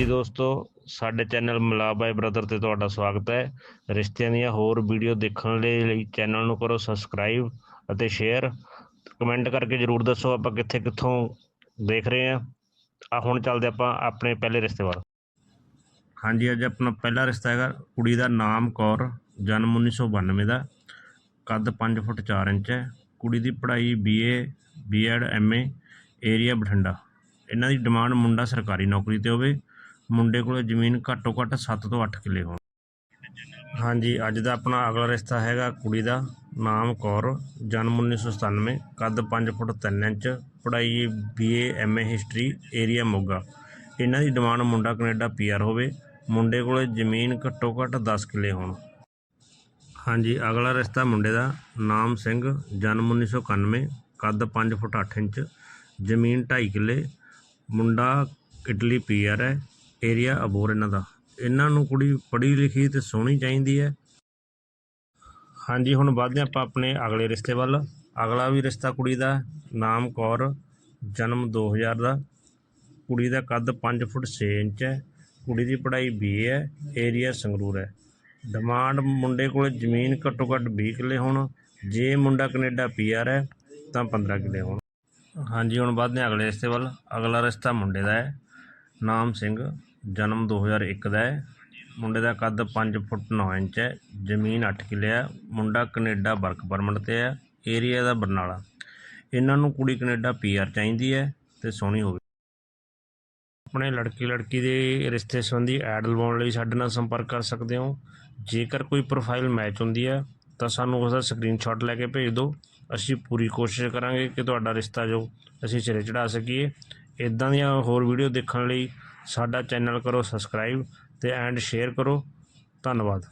ਜੀ ਦੋਸਤੋ, ਸਾਡੇ ਚੈਨਲ ਮਲਾਬਾਈ ਬ੍ਰਦਰ ਤੇ ਤੁਹਾਡਾ ਸਵਾਗਤ ਹੈ। ਰਿਸ਼ਤਿਆਂ ਦੀਆਂ ਹੋਰ ਵੀਡੀਓ ਦੇਖਣ ਦੇ ਲਈ ਚੈਨਲ ਨੂੰ ਕਰੋ ਸਬਸਕ੍ਰਾਈਬ ਅਤੇ ਸ਼ੇਅਰ। ਕਮੈਂਟ ਕਰਕੇ ਜਰੂਰ ਦੱਸੋ ਆਪਾਂ ਕਿੱਥੇ ਕਿੱਥੋਂ ਦੇਖ ਰਹੇ ਹਾਂ। ਆ ਹੁਣ ਚੱਲਦੇ ਆਪਾਂ ਆਪਣੇ ਪਹਿਲੇ ਰਿਸ਼ਤੇ ਵੱਲ। ਹਾਂਜੀ, ਅੱਜ ਆਪਣਾ ਪਹਿਲਾ ਰਿਸ਼ਤਾ ਹੈਗਾ ਕੁੜੀ ਦਾ ਨਾਮ ਕੌਰ, ਜਨਮ 1992 ਦਾ, ਕੱਦ 5 ਫੁੱਟ 4 ਇੰਚ ਹੈ। ਕੁੜੀ ਦੀ ਪੜ੍ਹਾਈ BA BEd MA area Bathinda. ਇਹਨਾਂ ਦੀ ਡਿਮਾਂਡ ਮੁੰਡਾ ਸਰਕਾਰੀ ਨੌਕਰੀ ਤੇ ਹੋਵੇ ਮੁੰਡੇ ਕੋਲ ਜ਼ਮੀਨ ਘੱਟੋ ਘੱਟ 7 ਤੋਂ 8 ਕਿੱਲੇ ਹੋਣ। ਹਾਂਜੀ, ਅੱਜ ਦਾ ਆਪਣਾ ਅਗਲਾ ਰਿਸ਼ਤਾ ਹੈਗਾ ਕੁੜੀ ਦਾ, ਨਾਮ ਕੌਰ, ਜਨਮ 1997 ਕੱਦ 5 ਫੁੱਟ 3 ਇੰਚ, ਪੜ੍ਹਾਈ BA MA history area Moga. ਇਹਨਾਂ ਦੀ ਡਿਮਾਂਡ ਮੁੰਡਾ ਕੈਨੇਡਾ ਪੀਆਰ ਹੋਵੇ, ਮੁੰਡੇ ਕੋਲ ਜ਼ਮੀਨ ਘੱਟੋ ਘੱਟ 10 ਕਿੱਲੇ ਹੋਣ। ਹਾਂਜੀ, ਅਗਲਾ ਰਿਸ਼ਤਾ ਮੁੰਡੇ ਦਾ, ਨਾਮ ਸਿੰਘ, ਜਨਮ 1991 ਕੱਦ 5 ਫੁੱਟ 8 ਇੰਚ, ਜ਼ਮੀਨ 2.5 ਕਿੱਲੇ, ਮੁੰਡਾ ਇਟਲੀ ਪੀਆਰ ਹੈ। ਏਰੀਆ ਅਬੋਰ ਇਹਨਾਂ ਦਾ। ਇਹਨਾਂ ਨੂੰ ਕੁੜੀ ਪੜ੍ਹੀ ਲਿਖੀ ਤੇ ਸੋਹਣੀ ਚਾਹੀਦੀ ਹੈ। ਹਾਂਜੀ, ਹੁਣ ਵੱਧਦੇ ਆਪਾਂ ਆਪਣੇ ਅਗਲੇ ਰਿਸ਼ਤੇ ਵੱਲ। ਅਗਲਾ ਵੀ ਰਿਸ਼ਤਾ ਕੁੜੀ ਦਾ, ਨਾਮ ਕੌਰ, ਜਨਮ 2000 ਦਾ। ਕੁੜੀ ਦਾ ਕੱਦ 5 ਫੁੱਟ 6 ਇੰਚ ਹੈ। ਕੁੜੀ ਦੀ ਪੜ੍ਹਾਈ ਬੀਏ ਹੈ ਏਰੀਆ ਸੰਗਰੂਰ ਹੈ। ਡਿਮਾਂਡ ਮੁੰਡੇ ਕੋਲ ਜ਼ਮੀਨ ਘੱਟੋ ਘੱਟ 20 ਕਿੱਲੇ ਹੋਣ। ਜੇ ਮੁੰਡਾ ਕੈਨੇਡਾ ਪੀਆਰ ਹੈ, ਤਾਂ 15 ਕਿੱਲੇ ਹੋਣ। ਹਾਂਜੀ, ਹੁਣ ਵੱਧਦੇ ਹਾਂ ਅਗਲੇ ਰਿਸ਼ਤੇ ਵੱਲ। ਅਗਲਾ ਰਿਸ਼ਤਾ ਮੁੰਡੇ ਦਾ ਹੈ। ਨਾਮ ਸਿੰਘ। ਜਨਮ 2001 ਦਾ ਹੈ। ਮੁੰਡੇ ਦਾ ਕੱਦ ਪੰਜ ਫੁੱਟ ਨੌ ਇੰਚ ਹੈ। ਜ਼ਮੀਨ ਅੱਠ ਕਿੱਲੇ ਆ ਮੁੰਡਾ ਕਨੇਡਾ ਵਰਕ ਪਰਮਿਟ ਤੇ ਹੈ। ਏਰੀਆ ਦਾ ਬਰਨਾਲਾ। ਇਹਨਾਂ ਨੂੰ ਕੁੜੀ ਕੈਨੇਡਾ ਪੀਆਰ ਚਾਹੀਦੀ ਹੈ ਤੇ ਸੋਹਣੀ ਹੋਵੇ। ਆਪਣੇ ਲੜਕੀ ਲੜਕੀ ਦੇ ਰਿਸ਼ਤੇ ਸੰਬੰਧੀ ਐਡ ਲਵਾਉਣ ਲਈ ਸਾਡੇ ਨਾਲ ਸੰਪਰਕ ਕਰ ਸਕਦੇ ਹੋ। ਜੇਕਰ ਕੋਈ ਪ੍ਰੋਫਾਈਲ ਮੈਚ ਹੁੰਦੀ ਹੈ, ਤਾਂ ਸਾਨੂੰ ਉਸ ਦਾ ਸਕਰੀਨਸ਼ਾਟ ਲੈ ਕੇ ਭੇਜ ਦਿਓ। ਅਸੀਂ ਪੂਰੀ ਕੋਸ਼ਿਸ਼ ਕਰਾਂਗੇ ਕਿ ਤੁਹਾਡਾ ਰਿਸ਼ਤਾ ਜੋ ਅਸੀਂ ਸਿਰੇ ਚੜਾ ਸਕੀਏ। ਇਦਾਂ ਦੀਆਂ ਹੋਰ ਵੀਡੀਓ ਦੇਖਣ ਲਈ ਸਾਡਾ ਚੈਨਲ ਕਰੋ ਸਬਸਕ੍ਰਾਈਬ ਤੇ ਐਂਡ ਸ਼ੇਅਰ ਕਰੋ। ਧੰਨਵਾਦ।